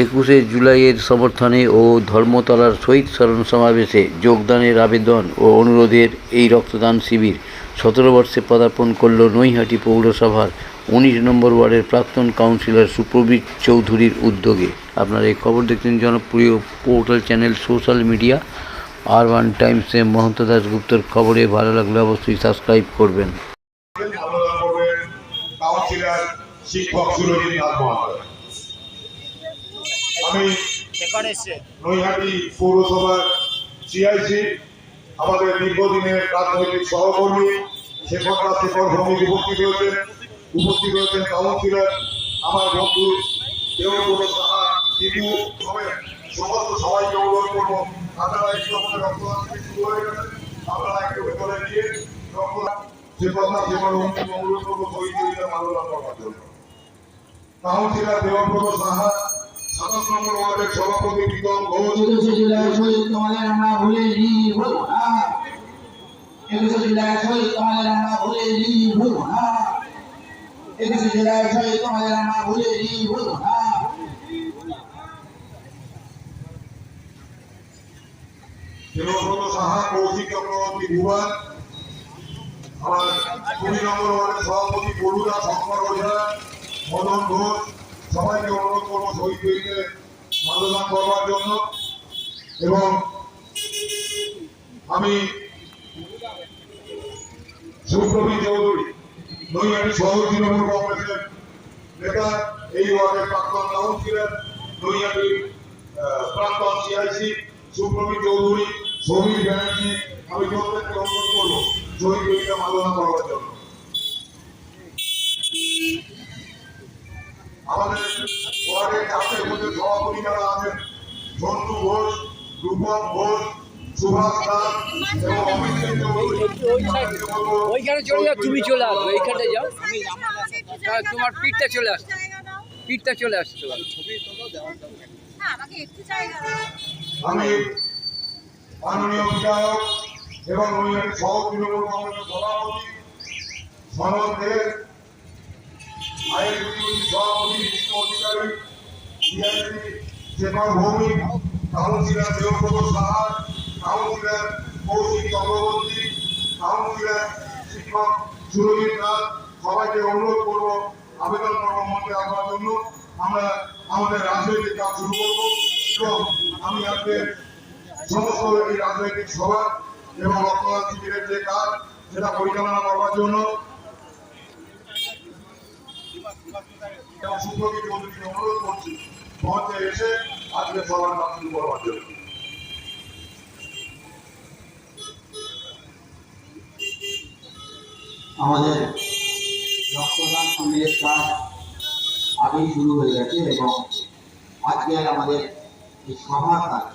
একুশে জুলাইয়ের সমর্থনে ও ধর্মতলার শহীদ স্মরণ সমাবেশে যোগদানের আবেদন ও অনুরোধের এই রক্তদান শিবির সতেরো বর্ষে পদার্পণ করল নৈহাটি পৌরসভার উনিশ নম্বর ওয়ার্ডের প্রাক্তন কাউন্সিলর সুপ্রবীর চৌধুরীর উদ্যোগে। আপনারা এই খবর দেখছেন জনপ্রিয় পোর্টাল চ্যানেল সোশ্যাল মিডিয়া। আর ওয়ান টাইমসে মহন্ত দাসগুপ্তর খবরে ভালো লাগলে অবশ্যই সাবস্ক্রাইব করবেন। শিক্ষক, সুরজিৎ নাথ আমি নৈহাটি পৌরসভার সিআইসি আমাদের দীর্ঘদিনের রাজনৈতিক সহকর্মী শেখর দাস শেখর ভৌমিক উপস্থিত হয়েছেন উপস্থিত হয়েছেন কাউন্সিলর আমার বন্ধু সাহা সমস্ত সবাইকে অনুরোধ করব আপনারা একটু আমাদের রক্তদান শিবির শুরু হয়ে গেছে আপনারা একটু ভেতরে গিয়ে রক্তদান শেখর শেখর ভৌমিক অনুরোধ করব শহীদ জয়িতা মাল্যদান জন্য। কাউন্সিলর দেবব্রত সাহা সাতাশ নম্বর ওয়ার্ডের সভাপতি প্রীতম ঘোষ। একুশে জুলাই শহীদ তোমাদের আমরা ভুলে নি না। একুশে জুলাই শহীদ তোমাদের আমরা ভুলে নি না। একুশে জুলাই শহীদ তোমাদের আমরা ভুলে নি না। দেবব্রত সাহা কৌশিক চক্রবর্তী ভুবান। আমার কুড়ি নম্বর ওয়ার্ডের সভাপতি বরুদা শঙ্কর ওঝা মদন ঘোষ। সবাইকে অনুরোধ করব শহীদ বইকে মাল্যদান করবার জন্য। এবং আমি সুপ্রবীর চৌধুরী নৈহাটি সহ তৃণমূল কংগ্রেসের নেতা এই ওয়ার্ডের প্রাক্তন কাউন্সিলর নৈহাটির আহ, প্রাক্তন সিআইসি সুপ্রবীর চৌধুরী সমীর ব্যানার্জি আমি প্রত্যেককে অনুরোধ করব শহীদ বইকে মাল্যদান করবার জন্য। আমাদের ওয়ার্ডের চাপের মধ্যে সভাপতি যারা আছেন ঝন্টু ঘোষ রূপম ঘোষ সুভাষ দাস এবং অমিত চৌধুরী। তাদেরকে বলব, ওইখানে চলে যাও তুমি চলে আসবে এইখানটা যাও। তোমার পিঠটা চলে আসছে। পিঠটা চলে আসছে আমাকে একটু জায়গা দাও। আমি মাননীয় বিধায়ক এবং সহ তৃণমূল কংগ্রেসের সভাপতি সনদ আইএস সভাপতি Bishnu Adhikari CIC Shekhar Bhowmik councillor Debabrata Saha councillor Kaushik Chakraborty councillor শিক্ষক সুরজিৎ নাথ সবাইকে অনুরোধ করব আবেদন করব আসবার জন্য আমরা আমাদের রাজনৈতিক কাজ শুরু করব এবং আমি আজকে সমস্ত রাজনৈতিক সভা এবং শিবিরের যে কাজ, সেটা পরিচালনা করবার জন্য আমাদের রক্তদান শিবিরের কাজ আগেই শুরু হয়ে গেছে এবং আজকে আমাদের এই সভা কাজ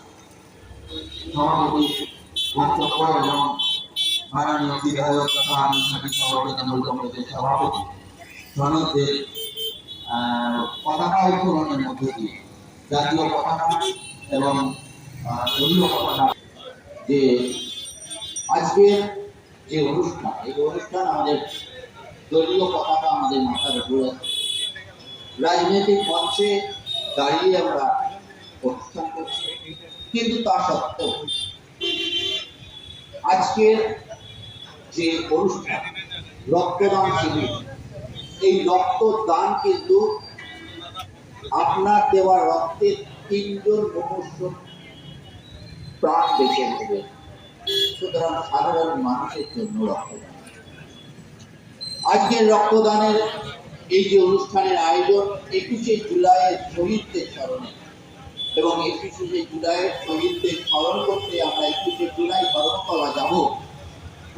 সভাপতি বক্তব্য এবং মাননীয় বিধায়ক তথা আমি সভাপতি সভাপতি জনকদের আহ, পতাকা উত্তোলনের মধ্য দিয়ে জাতীয় পতাকা এবং দলীয় পতাকা যে আজকের যে অনুষ্ঠান এই অনুষ্ঠান আমাদের দলীয় পতাকা আমাদের রাজনৈতিক মঞ্চে দাঁড়িয়ে আমরা অনুষ্ঠান করছি। কিন্তু তা সত্ত্বেও আজকের যে অনুষ্ঠান রক্তদান শিবির এই রক্তদান কিন্তু আপনার দেওয়া রক্তের তিনজন মনুষ্য প্রাণ বেঁচে নেবে। সুতরাং সাধারণ মানুষের জন্য রক্তদান। আজকের রক্তদানের এই যে অনুষ্ঠানের আয়োজন, একুশে জুলাইয়ের শহীদদের স্মরণে। এবং একুশে জুলাইয়ের শহীদদের স্মরণ করতে আমরা একুশে জুলাই স্মরণ করা যাব।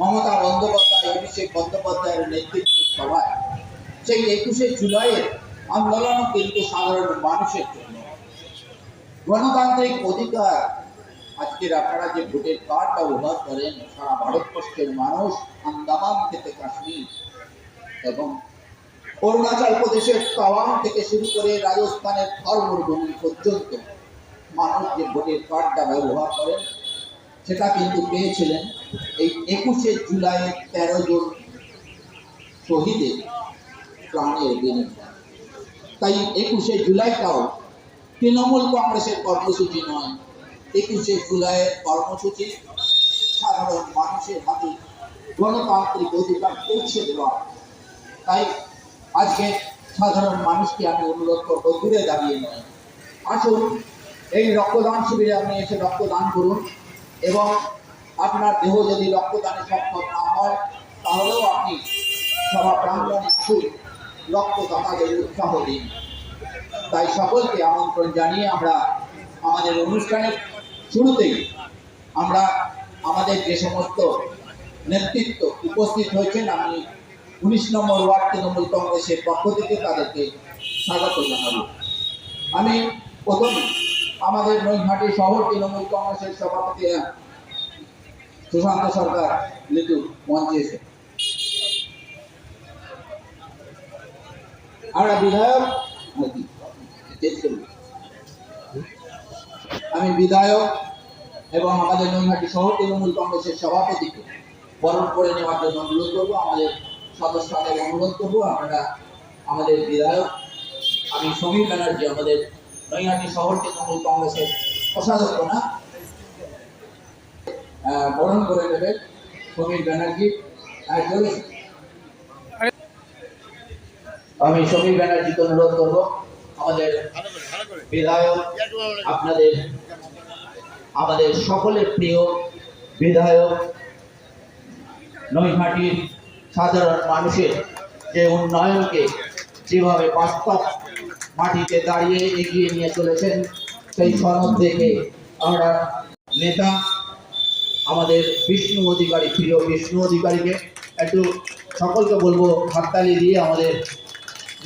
মমতা বন্দ্যোপাধ্যায়, অভিষেক বন্দ্যোপাধ্যায়ের নেতৃত্বের সভায়। সেই একুশে জুলাইয়ের আন্দোলনও কিন্তু সাধারণ মানুষের জন্য। গণতান্ত্রিক অধিকার। আজকের আপনারা যে ভোটের কার্ড ব্যবহার করেন, সারা ভারতবর্ষের মানুষ আন্দামান থেকে কাশ্মীর এবং অরুণাচল প্রদেশের তাওয়াং থেকে শুরু করে রাজস্থানের থরমরুভূমি পর্যন্ত মানুষ যে ভোটের কার্ডটা ব্যবহার করেন, সেটা কিন্তু পেয়েছিলেন এই একুশে জুলাই তেরো জন শহীদের। প্রাণের বিনিময়ে তাই একুশে জুলাইটাও তৃণমূল কংগ্রেসের কর্মসূচি নয়। একুশে জুলাইয়ের কর্মসূচি সাধারণ মানুষের হাতে গণতান্ত্রিক অধিকার পৌঁছে দেওয়া। তাই আজকে সাধারণ মানুষকে আমি অনুরোধ করব, দূরে দাঁড়িয়ে নয়। আসুন, এই রক্তদান শিবিরে আপনি এসে রক্তদান করুন এবং আপনার দেহ যদি রক্তদানে সক্ষম না হয়, তাহলেও আপনি সভা প্রাঙ্গণে আসুন। রক্তদাতাদের উৎসাহ দিন। তাই সকলকে আমন্ত্রণ জানিয়ে আমরা আমাদের অনুষ্ঠানের শুরুতেই আমরা আমাদের যে সমস্ত নেতৃত্ব উপস্থিত হয়েছেন, আমি উনিশ নম্বর ওয়ার্ড তৃণমূল কংগ্রেসের পক্ষ থেকে তাদেরকে স্বাগত জানাব। আমি প্রথম আমাদের নৈহাটি শহর তৃণমূল কংগ্রেসের সভাপতি সুশান্ত সরকার, লিটু মঞ্চে এসে আমরা বিধায়ক? আমি বিধায়ক এবং আমাদের নৈহাটি শহর তৃণমূল কংগ্রেসের সভাপতিকে বরণ করে নেওয়ার জন্য অনুরোধ করব, আমাদের সদস্যদের অনুরোধ করব, আপনারা আমাদের বিধায়ক, আমি সমীর ব্যানার্জি, আমাদের নৈহাটি শহর তৃণমূল কংগ্রেসের কোষাধ্যক্ষ না বরণ করে নেবেন সমীর ব্যানার্জি, আর আমি সমীর ব্যানার্জিকে অনুরোধ করব, আমাদের বিধায়ক, আপনাদের, আমাদের সকলের প্রিয় বিধায়ক, নৈহাটির সাধারণ মানুষের যে উন্নয়নকে যেভাবে বাস্তব মাটিতে দাঁড়িয়ে এগিয়ে নিয়ে চলেছেন, সেই সনদ দেখে আমরা নেতা, আমাদের বিষ্ণু অধিকারী, প্রিয় বিষ্ণু অধিকারীকে একটু সকলকে বলব, হাততালি দিয়ে আমাদের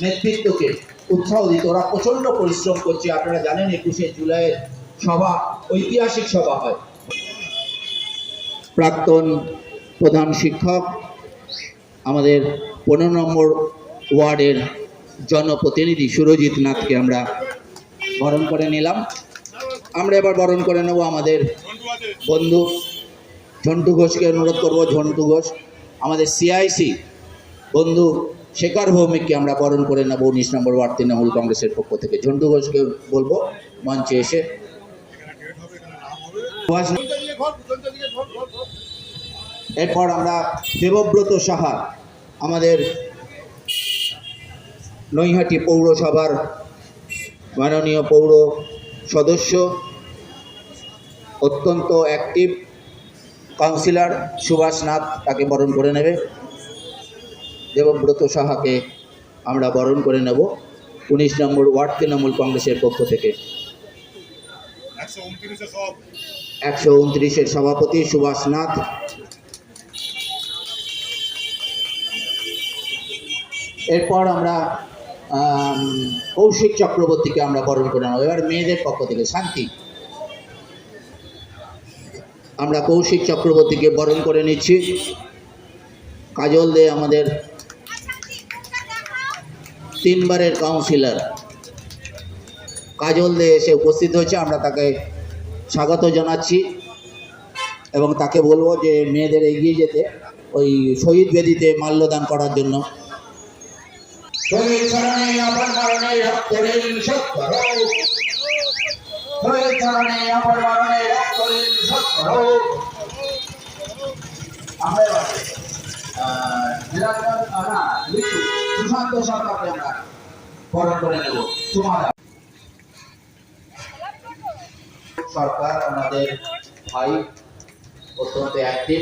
নেতৃত্বকে উৎসাহ দিতে ওরা প্রচণ্ড পরিশ্রম করছে। আপনারা জানেন একুশে জুলাইয়ের সভা, ঐতিহাসিক সভা হয়। প্রাক্তন প্রধান শিক্ষক, আমাদের পনেরো নম্বর ওয়ার্ডের জনপ্রতিনিধি সুরজিৎ নাথকে আমরা বরণ করে নিলাম। আমরা এবার বরণ করে নেব আমাদের বন্ধু ঝন্টু ঘোষকে অনুরোধ করব। ঝন্টু ঘোষ, আমাদের সিআইসি বন্ধু শেখর ভৌমিককে আমরা বরণ করে নেব উনিশ নম্বর ওয়ার্ড তৃণমূল কংগ্রেসের পক্ষ থেকে। ঝন্টু ঘোষকে বলব, মঞ্চে এসে। এরপর আমরা দেবব্রত সাহা, আমাদের নৈহাটি পৌরসভার মাননীয় পৌর সদস্য, অত্যন্ত অ্যাক্টিভ কাউন্সিলর সুভাষ নাথ তাকে বরণ করে নেবে। দেবব্রত সাহাকে আমরা বরণ করে নেব। উনিশ নম্বর ওয়ার্ড তৃণমূল কংগ্রেসের পক্ষ থেকে। একশো উনত্রিশের সভাপতি সুভাষ নাথ। এরপর আমরা কৌশিক চক্রবর্তীকে আমরা বরণ করে নেব। এবার মেয়েদের পক্ষ থেকে শান্তি। আমরা কৌশিক চক্রবর্তীকে বরণ করে নিচ্ছি। কাজল দে আমাদের তিনবারের কাউন্সিলর কাজল দে এসে উপস্থিত হয়েছে, আমরা তাকে স্বাগত জানাচ্ছি এবং তাকে বলব যে মেয়েদের এগিয়ে যেতে, ওই শহীদ বেদিতে মাল্যদান করার জন্য। আমরা না, সরকার আমাদের ভাই অত্যন্ত অ্যাক্টিভ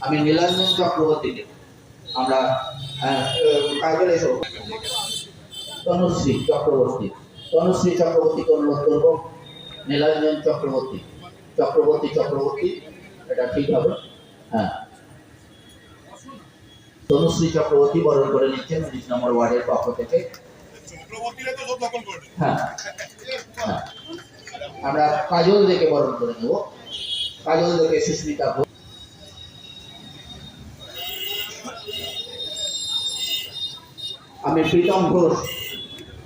আমি নীলাঞ্জন চক্রবর্তীকে আমরা এসো তনুশ্রী চক্রবর্তী। তনুশ্রী চক্রবর্তীকে অনুরোধ করব নীলাঞ্জন চক্রবর্তী। চক্রবর্তী চক্রবর্তী। এটা ঠিক হবে। হ্যাঁ। তনুশ্রী চক্রবর্তী বরণ করে নিচ্ছেন উনিশ নম্বর ওয়ার্ডের পক্ষ থেকে। হ্যাঁ হ্যাঁ। আমরা কাজল দেখে বরণ করে নেব। কাজল দেখে সুস্মিতা ঘোষ আমি প্রীতম ঘোষ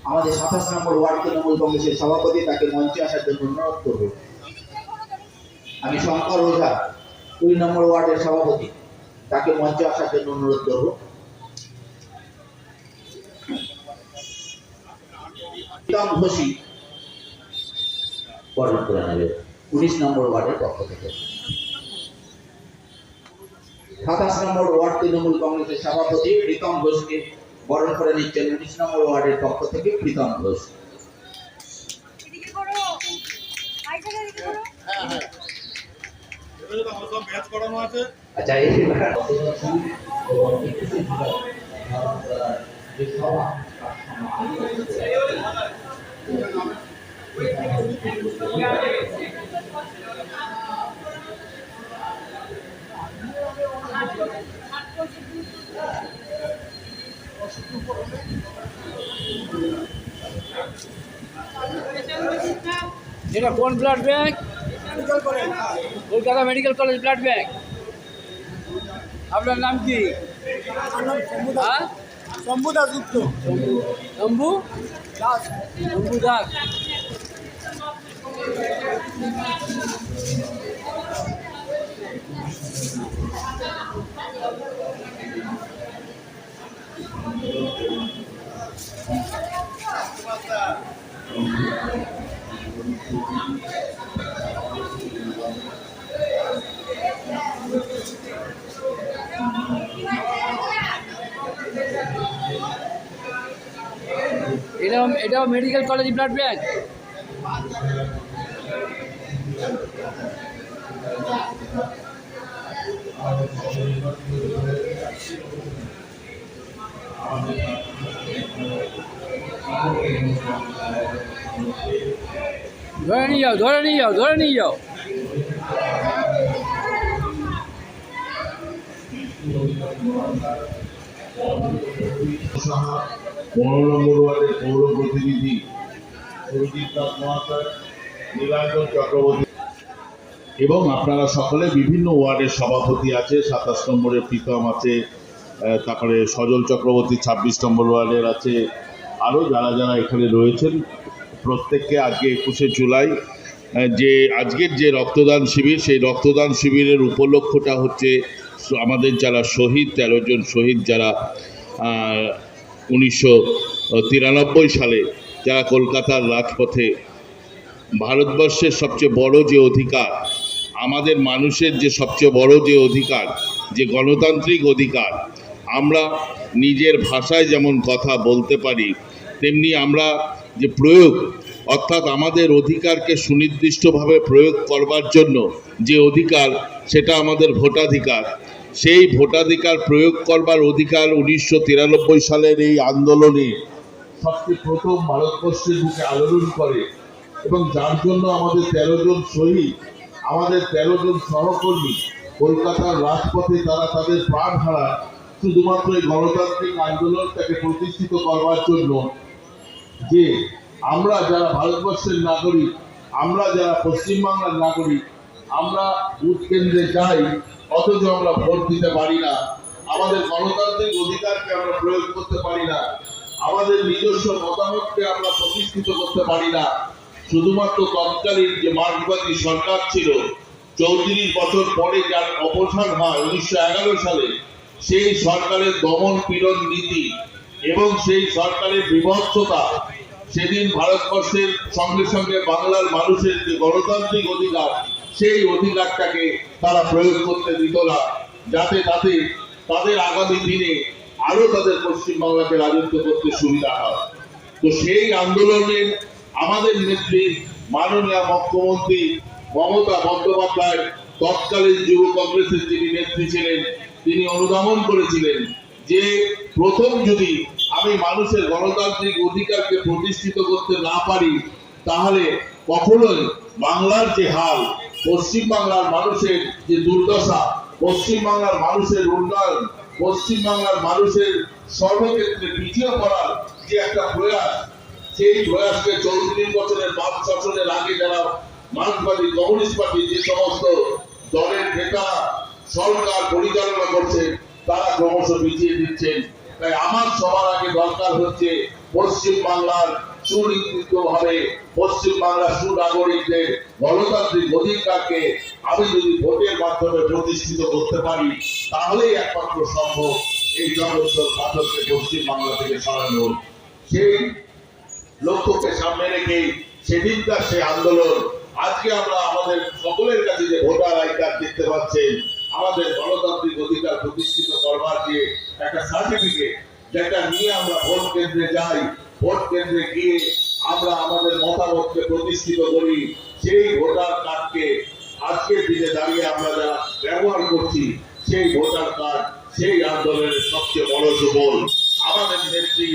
আমাদের সাতাশ নম্বর ওয়ার্ড তৃণমূল কংগ্রেসের সভাপতি তাকে মঞ্চে আসার জন্য অনুরোধ করব। আমি শঙ্কর ওঝা দুই নম্বর ওয়ার্ডের সভাপতি। তাকে মঞ্চে আসার জন্য অনুরোধ করব। প্রীতম ঘোষী বরণ করে নেবে। উনিশ নম্বর ওয়ার্ডের পক্ষ থেকে। সাতাশ নম্বর ওয়ার্ড তৃণমূল কংগ্রেসের সভাপতি প্রীতম ঘোষকে বরণ করে নিচ্ছেন উনিশ নম্বর ওয়ার্ডের পক্ষ থেকে প্রীতম ঘোষ। এদিকে করো। আইসাটা এদিকে করো। আচ্ছা এটা কোন blood bank Kolkata medical college blood bank আপনার নাম কি? হ্যাঁ? শম্ভু দাসগুপ্ত শম্ভু? দাস। শম্ভু দাস। এটাও এটাও মেডিকেল কলেজ ব্লাড ব্যাংক ধরে নিয়ে যাও ধরে নিয়ে যাও ধরে নিয়ে যাও সাহা পনেরো নম্বর ওয়ার্ডের পৌর প্রতিনিধি সৌজিৎ দাস মহাশয়, নীলাঞ্জন চক্রবর্তী। এবং আপনারা সকলে বিভিন্ন ওয়ার্ডের সভাপতি আছে, সাতাশ নম্বরের প্রীতম আছে তারপরে সজল চক্রবর্তী ছাব্বিশ নম্বর ওয়ার্ডের আছে, আরও যারা যারা এখানে রয়েছেন, প্রত্যেককে আজকে একুশে জুলাই যে আজকের যে রক্তদান শিবির, সেই রক্তদান শিবিরের উপলক্ষটা হচ্ছে আমাদের যারা শহীদ, তেরো জন শহীদ যারা উনিশশো তিরানব্বই সালে যারা কলকাতার রাজপথে ভারতবর্ষের সবচেয়ে বড় যে অধিকার, আমাদের মানুষের যে সবচেয়ে বড় যে অধিকার, যে গণতান্ত্রিক অধিকার, আমরা নিজের ভাষায় যেমন কথা বলতে পারি, তেমনি আমরা যে প্রয়োগ, অর্থাৎ আমাদের অধিকারকে সুনির্দিষ্টভাবে প্রয়োগ করবার জন্য যে অধিকার, সেটা আমাদের ভোটাধিকার সেই ভোটাধিকার প্রয়োগ করবার অধিকার উনিশশো তিরানব্বই সালের এই আন্দোলনে সবচেয়ে প্রথম ভারতবর্ষের বুকে আলোড়ন করে। এবং যার জন্য আমাদের তেরো জন শহীদ, আমাদের তেরো জন সহকর্মী কলকাতার রাজপথে তারা তাদের প্রাণ হারায়, শুধুমাত্র এই গণতান্ত্রিক আন্দোলনটাকে প্রতিষ্ঠিত করবার জন্য। যে আমরা যারা ভারতবর্ষের নাগরিক, আমরা যারা পশ্চিমবাংলার নাগরিক আমরা ভোট কেন্দ্রে যাই, অথচ আমরা ভোট দিতে পারি না। আমাদের গণতান্ত্রিক অধিকারকে আমরা প্রয়োগ করতে পারি না। আমাদের নিজস্ব মতামতকে আমরা প্রতিষ্ঠিত করতে পারি না। শুধুমাত্র তৎকালীন যে মার্ক্সবাদী সরকার ছিল, চৌত্রিশ বছর পরে যার অবসান হয় উনিশশো এগারো সালে, সেই সরকারের দমন পীড়ন নীতি এবং সেই সরকারের বিভৎসতা সেদিন ভারতবর্ষের সঙ্গে সঙ্গে বাংলার মানুষের যে গণতান্ত্রিক অধিকার, সেই অধিকারটাকে তারা প্রয়োগ করতে দিত না। যাতে তাতে তাদের আগামী দিনে আরও তাদের পশ্চিমবাংলাকে রাজত্ব করতে সুবিধা হয়। তো সেই আন্দোলনে আমাদের নেত্রী মাননীয় মুখ্যমন্ত্রী মমতা বন্দ্যোপাধ্যায় তৎকালীন যুব কংগ্রেসের যিনি নেত্রী ছিলেন, তিনি অনুধাবন করেছিলেন যে প্রথম যদি আমি মানুষের গণতান্ত্রিক অধিকারকে প্রতিষ্ঠিত করতে না পারি, তাহলে কখনোই বাংলার যে হাল পশ্চিম বাংলার মানুষের যে দুর্দশা পশ্চিম বাংলার মানুষের উন্নয়ন পশ্চিম বাংলার মানুষের সর্বক্ষেত্রে পিছিয়ে পড়ার যে একটা প্রয়াস, সেই প্রয়াসকে চৌত্রিশ বছরের বাদ শাসনের আগে যারা মার্ক্সবাদী, কমিউনিস্ট পার্টি যে সমস্ত দলের নেতা সরকার পরিচালনা করছে, তারা ক্রমশ পিছিয়ে দিচ্ছেন। তাই আমার সবার আগে দরকার হচ্ছে পশ্চিম বাংলার সুনির্দিষ্ট ভাবে পশ্চিম বাংলার সুনাগরিকদের গণতান্ত্রিক অধিকারকে আমি যদি ভোটের মাধ্যমে প্রতিষ্ঠিত করতে পারি, তাহলেই একমাত্র সম্ভব এই জগৎসর পাথরকে পশ্চিম বাংলা থেকে সরানো সেই লক্ষ্যকে সামনে রেখে সেদিনকার সেই আন্দোলন, আজকে আমরা আমাদের সকলের কাছে যে ভোটার আই কার্ড দেখতে পাচ্ছেন আমাদের গণতান্ত্রিক অধিকার প্রতিষ্ঠিত করবার যে একটা সার্টিফিকেট যেটা নিয়ে আমরা ভোট কেন্দ্রে যাই, ভোট কেন্দ্রে গিয়ে আমরা আমাদের মতামতকে প্রতিষ্ঠিত করি, সেই ভোটার কার্ডকে আজকের দিনে দাঁড়িয়ে আমরা যারা ব্যবহার করছি, সেই ভোটার কার্ড, সেই আন্দোলনের সবচেয়ে বড় সুফল। আমাদের নেত্রী,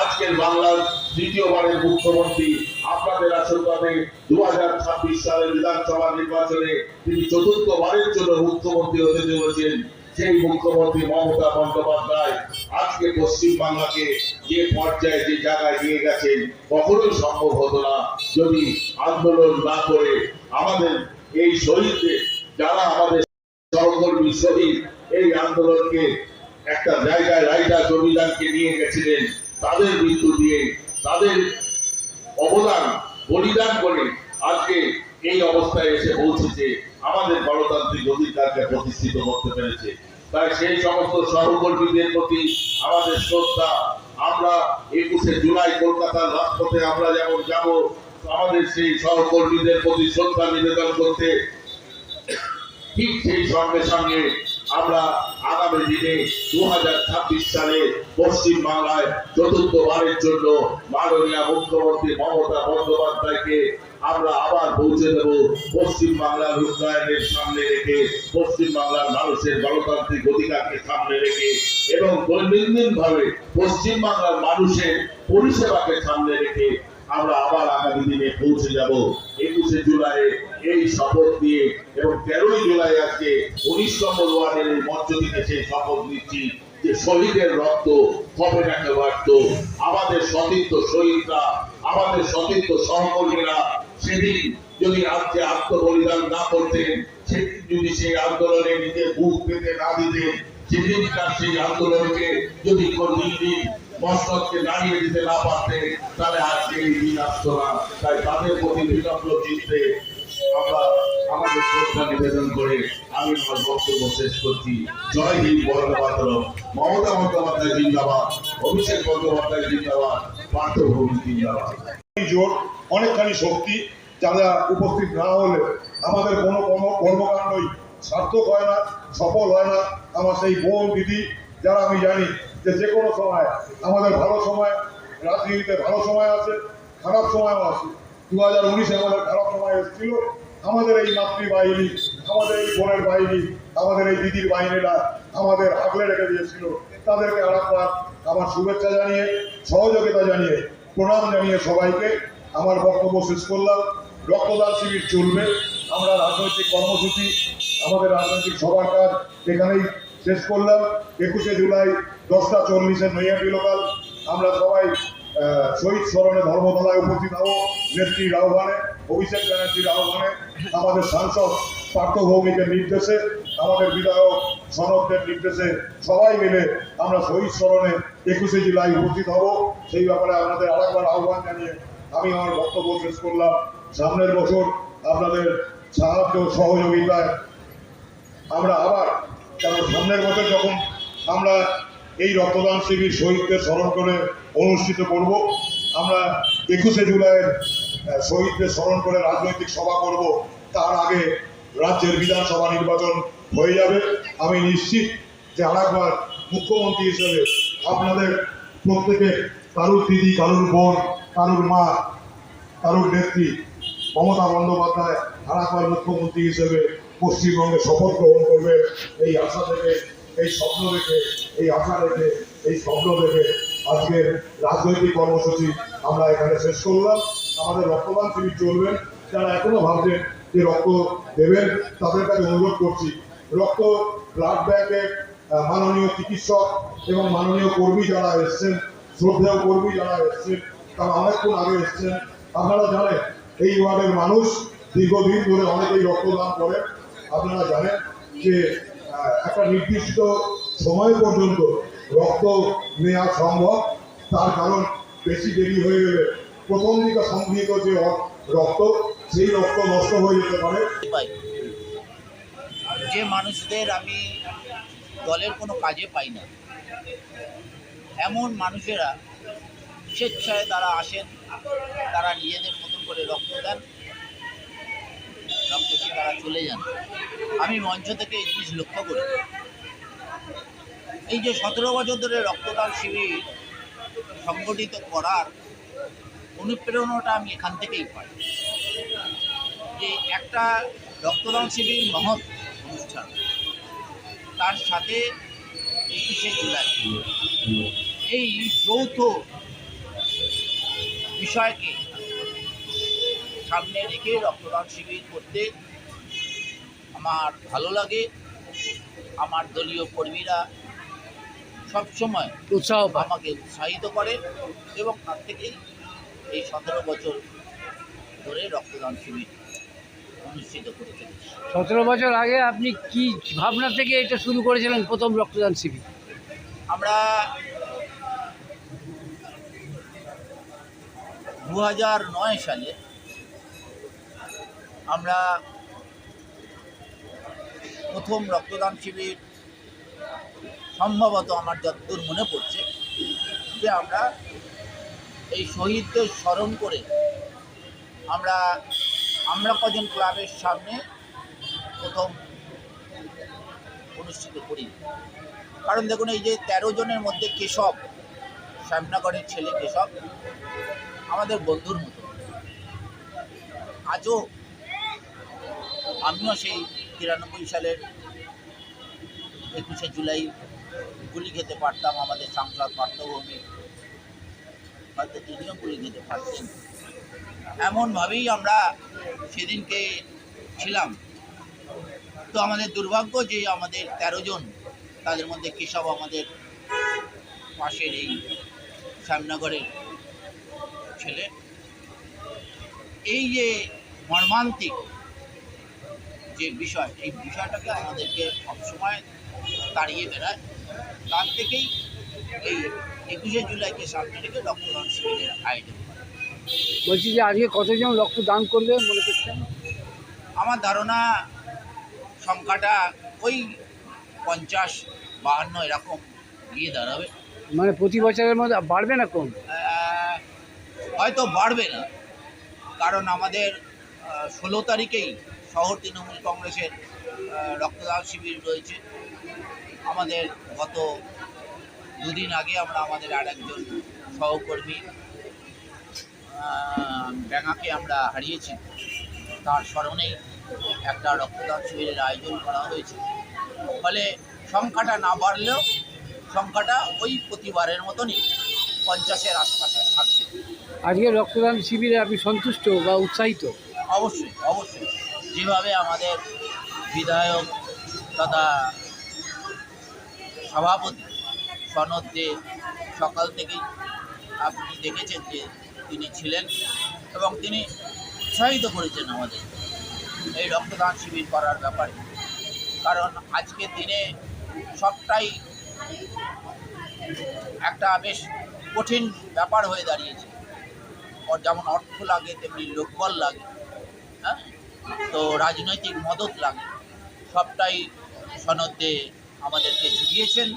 আজকের বাংলার দ্বিতীয়বারের মুখ্যমন্ত্রী, আপনাদের আশীর্বাদে দু হাজার ছাব্বিশ সালের বিধানসভা নির্বাচনে তিনি চতুর্থবারের জন্য মুখ্যমন্ত্রী হতে চলেছেন। সেই মুখ্যমন্ত্রী মমতা বন্দ্যোপাধ্যায় আজকে পশ্চিম বাংলাকে যে পর্যায়ে, যে জায়গায় নিয়ে গেছেন, কখনোই সম্ভব হতো না যদি আন্দোলন না করে আমাদের এই শহীদদের, যারা আমাদের সহকর্মী শহীদ, এই আন্দোলনকে একটা জায়গায় রাইটা জমিদারকে নিয়ে গেছিলেন। তাদের মৃত্যু দিয়ে তাদের অবদান, বলিদান করে আজকে এই অবস্থায় এসে পৌঁছেছে। আমাদের গণতান্ত্রিক অধিকারকে প্রতিষ্ঠিত করতে পেরেছে। তাই সেই সমস্ত সহকর্মীদের প্রতি আমাদের শ্রদ্ধা। আমরা একুশে জুলাই কলকাতার রাজপথে আমরা যেমন যাব, আমাদের সেই সহকর্মীদের প্রতি শ্রদ্ধা নিবেদন করতে ঠিক সেই সঙ্গে সঙ্গে আমরা আগামী দিনে দু সালে পশ্চিম চতুর্থবারের জন্য মাননীয় মুখ্যমন্ত্রী মমতা বন্দ্যোপাধ্যায়কে আমরা আবার পৌঁছে দেব পশ্চিম বাংলার উন্নয়নের সামনে রেখে, পশ্চিম বাংলার মানুষের গণতান্ত্রিক অধিকারকে সামনে রেখে এবং দৈনন্দিন ভাবে পশ্চিম বাংলার মানুষের পরিষেবাকে সামনে রেখে আমরা আবার আগামী দিনে পৌঁছে যাব। একুশে জুলাই এই শপথ নিয়ে এবং তেরোই জুলাই আজকে উনিশ নম্বর ওয়ার্ডের এই মঞ্চ থেকে সেই শপথ নিচ্ছি যে শহীদের রক্ত কবে রাখতে পারত আমাদের সতীর্থ শহীদরা, আমাদের সতীর্থ সহকর্মীরা সেদিন যদি আজকে আত্মবলিদান না করতেন, সেদিন যদি সেই আন্দোলনে নিজের বুক পেতে না দিতেন সেদিনকার সেই আন্দোলনকে যদি দিল্লি মসনদকে দাঁড়িয়ে দিতে না পারতেন, তাহলে আজকে এই দিন আসতো না। তাই তাদের প্রতি বিনম্র চিত্তে আমাদের শ্রদ্ধা নিবেদন করে আমি আমার বক্তব্য শেষ করছি। জয় হিন্দ, বন্দে মাতরম। মমতা বন্দ্যোপাধ্যায় জিন্দাবাদ, অভিষেক বন্দ্যোপাধ্যায় জিন্দাবাদ, পার্থভূমি জিন্দাবাদ। জোট অনেকখানি শক্তি, যারা উপস্থিত না হলে আমাদের কোনো কোনো কর্মকাণ্ডই সার্থক হয় না, সফল হয় না। আমার সেই বোন দিদি, যারা আমি জানি যে যে কোনো সময় আমাদের ভালো সময়, রাজনীতিতে ভালো সময় আছে, খারাপ সময়ও আছে। দু হাজার উনিশে আমাদের খারাপ সময় এসেছিল আমাদের এই মাতৃবাহিনী, আমাদের এই বোনের বাহিনী, আমাদের এই দিদির বাহিনীরা আমাদের আগলে রেখে দিয়েছিল। তাদেরকে আরেকবার আমার শুভেচ্ছা জানিয়ে, সহযোগিতা জানিয়ে, প্রণাম জানিয়ে সবাইকে আমার বক্তব্য শেষ করলাম। রক্তদান শিবির চলবে। আমরা রাজনৈতিক কর্মসূচি, আমাদের রাজনৈতিক সবার কাজ এখানেই শেষ করলাম। একুশে জুলাই দশটা চল্লিশের নৈয়াটি লোকাল আমরা সবাই শহীদ স্মরণে ধর্মতলায় উপস্থিত হব, নেত্রীর আহ্বানে। অভিষেক ব্যানার্জির আহ্বানে আমাদের সাংসদ পার্থ ভৌমিকের নির্দেশে, আমাদের বিধায়ক সনদদের নির্দেশে সবাই মিলে আমরা শহীদ স্মরণে একুশে জুলাই উপস্থিত হব। সেই ব্যাপারে আপনাদের আরেকবার আহ্বান জানিয়ে আমি আমার বক্তব্য শেষ করলাম। সামনের বছর আপনাদের সাহায্য সহযোগিতায় আমরা আবার কারণ সামনের বছর যখন আমরা এই রক্তদান শিবির শহীদদের স্মরণ করে অনুষ্ঠিত করব, আমরা একুশে জুলাইয়ের শহীদদের স্মরণ করে রাজনৈতিক সভা করব, তার আগে রাজ্যের বিধানসভা নির্বাচন হয়ে যাবে। আমি নিশ্চিত যে আরেকবার মুখ্যমন্ত্রী হিসেবে আপনাদের প্রত্যেকে কারুর দিদি, কারুর বোন, কারুর মা, কারুর নেত্রী মমতা বন্দ্যোপাধ্যায় আরেকবার মুখ্যমন্ত্রী হিসেবে পশ্চিমবঙ্গে শপথ গ্রহণ করবেন। এই আশা থেকে, এই স্বপ্ন দেখে, এই আশা রেখে, এই স্বপ্ন দেখে আজকের রাজনৈতিক কর্মসূচি আমরা এখানে শেষ করলাম। আমাদের রক্তদান শিবির চলবেন যারা এখনও ভাবছেন যে রক্ত দেবেন, তাদের কাছে অনুরোধ করছি, রক্ত ব্লাড ব্যাংকের মাননীয় চিকিৎসক এবং মাননীয় কর্মী যারা এসছেন, শ্রদ্ধেয় কর্মী যারা এসছেন, তারা অনেকক্ষণ আগে এসছেন। আপনারা জানেন, এই ওয়ার্ডের মানুষ দীর্ঘদিন ধরে অনেকেই রক্তদান করে। আপনারা জানেন যে একটা নির্দিষ্ট সময় পর্যন্ত রক্ত নেওয়া সম্ভব। তার কারণ বেশি দেরি হয়ে গেলে প্রথম দিকে সংগৃহীত যে রক্ত সেই রক্ত নষ্ট হয়ে যেতে পারে। যে মানুষদের আমি দলের কোনো কাজে পাই না, এমন মানুষেরা স্বেচ্ছায় তারা আসেন, তারা নিজেদের মতন করে রক্ত দেন এসে তারা চলে যান। আমি মঞ্চ থেকে এই জিনিস লক্ষ্য করি। এই যে সতেরো বছর ধরে রক্তদান শিবির সংগঠিত করার অনুপ্রেরণাটা আমি এখান থেকেই পাই। যে একটা রক্তদান শিবির মহৎ অনুষ্ঠান। তার সাথে একুশে জুলাই এই যৌথ বিষয়কে সামনে রেখে রক্তদান শিবির করতে আমার ভালো লাগে। আমার দলীয় কর্মীরা সবসময় উৎসাহ আমাকে উৎসাহিত করে এবং তার থেকেই এই সতেরো বছর ধরে রক্তদান শিবির অনুষ্ঠিত করে চলেছি। সতেরো বছর আগে আপনি কি ভাবনা থেকে এটা শুরু করেছিলেন প্রথম রক্তদান শিবির? আমরা দু হাজার নয় সালে আমরা প্রথম রক্তদান শিবির সম্ভবত আমার যতদূর মনে পড়ছে যে আমরা এই শহীদদের স্মরণ করে আমরা আমরা কজন ক্লাবের সামনে প্রথম অনুষ্ঠিত করি। কারণ দেখুন, এই যে তেরো জনের মধ্যে কেশব, শ্যামনগরের ছেলে কেশব, আমাদের বন্ধুর মতো। আজও আমিও সেই তিরানব্বই সালের একুশে জুলাই গুলি খেতে পারতাম, আমাদের সাংসদ পার্থভূমি হয়তো তিনিও গুলি খেতে পারতেন এমনভাবেই আমরা সেদিনকে ছিলাম। তো আমাদের দুর্ভাগ্য যে আমাদের তেরো জন, তাদের মধ্যে কেশব আমাদের পাশের এই শ্যামনগরের ছেলে। এই যে মর্মান্তিক যে বিষয়, এই বিষয়টাকে আমাদেরকে সবসময় তাড়িয়ে বেড়ায়। তার থেকেই এই একুশে জুলাইকে সামনে রেখে রক্তদান শিবিরের আয়োজন বলছি যে আজকে কতজন রক্ত দান করবে মনে করছেন? আমার ধারণা সংখ্যাটা ওই পঞ্চাশ বাহান্ন এরকম গিয়ে দাঁড়াবে। মানে প্রতি বছরের মধ্যে বাড়বে না কম? আহ, হয়তো বাড়বে না। কারণ আমাদের ষোলো তারিখেই শহর তৃণমূল কংগ্রেসের রক্তদান শিবির রয়েছে। আমাদের গত দুদিন আগে আমরা আমাদের আর একজন সহকর্মী ব্যাঙাকে আমরা হারিয়েছি। তার স্মরণেই একটা রক্তদান শিবিরের আয়োজন করা হয়েছে। ফলে সংখ্যাটা না বাড়লেও সংখ্যাটা ওই প্রতিবারের মতনই পঞ্চাশের আশপাশে থাকছে। আজকে রক্তদান শিবিরে আপনি সন্তুষ্ট বা উৎসাহিত? অবশ্যই অবশ্যই। যেভাবে আমাদের বিধায়ক তথা সভাপতি সনদ দে সকাল থেকেই আপনি দেখেছেন যে তিনি ছিলেন এবং তিনি উৎসাহিত করেছেন আমাদের এই রক্তদান শিবির করার ব্যাপারে। কারণ আজকের দিনে সবটাই একটা বেশ কঠিন ব্যাপার হয়ে দাঁড়িয়েছে। যেমন অর্থ লাগে, তেমনি লোকবল লাগে হ্যাঁ? তো রাজনৈতিক মদত লাগে। সবটাই সনদে আমাদেরকে জুগিয়েছেন